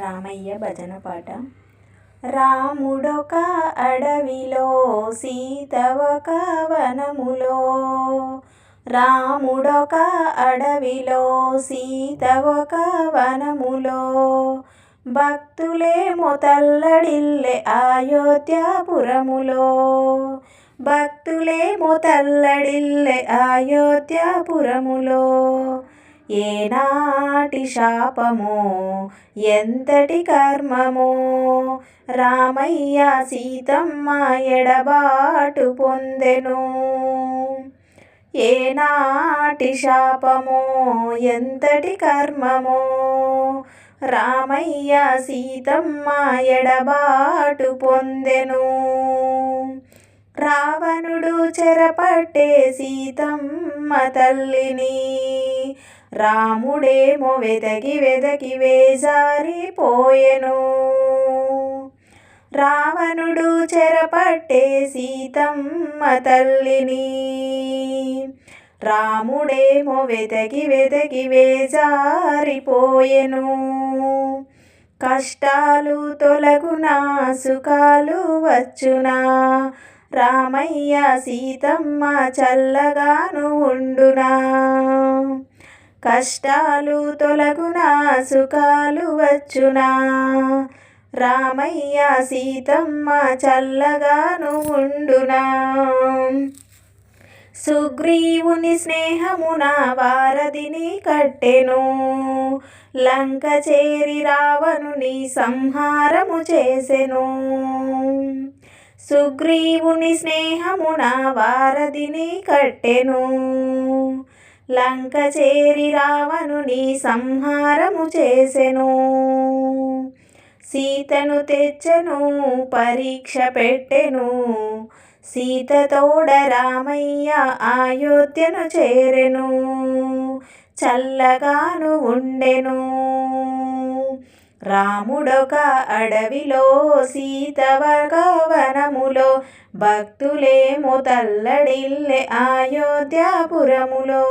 రామయ్య భజన పాట. రాముడొక అడవిలో సీత ఒక వనములో. రాముడొక అడవిలో సీత ఒక వనములో. భక్తులే మొతల్లడిల్లే అయోధ్యాపురములో. భక్తులే మొతల్లడిల్లే అయోధ్యాపురములో. ఏనాటి శాపమో? ఎంతటి కర్మమో? రామయ్య సీతమ్మ ఎడబాటు పొందెను. ఏనాటి శాపమో? ఎంతటి కర్మమో? రామయ్య సీతమ్మ ఎడబాటు పొందెను. రావణుడు చెరపట్టే సీతమ్మ తల్లిని. రాముడేమో వెదకి వెదకి వేజారిపోయెను. రావణుడు చెరపట్టే సీతమ్మ తల్లిని. రాముడేమో వెదకి వెదకి వేజారిపోయెను. కష్టాలు తొలగునా సుఖాలు వచ్చునా. రామయ్య సీతమ్మ చల్లగాను ఉండునా. కష్టాలు తొలగునా సుఖాలు వచ్చునా? రామయ్య సీతమ్మ చల్లగాను ఉండునా? సుగ్రీవుని స్నేహమున వారధిని కట్టెను. లంక చేరి రావణుని సంహారము చేసెను. సుగ్రీవుని స్నేహమున వారధిని కట్టెను. లంక చేరి రావణుని సంహారము చేసెను. సీతను తెచ్చెను పరీక్ష పెట్టెను. సీత తోడ రామయ్య అయోధ్యను చేరెను. చల్లగాను ఉండెను. రాముడొక అడవిలో సీత వనములో భక్తులేమో తల్లడిల్లె అయోధ్యాపురములో.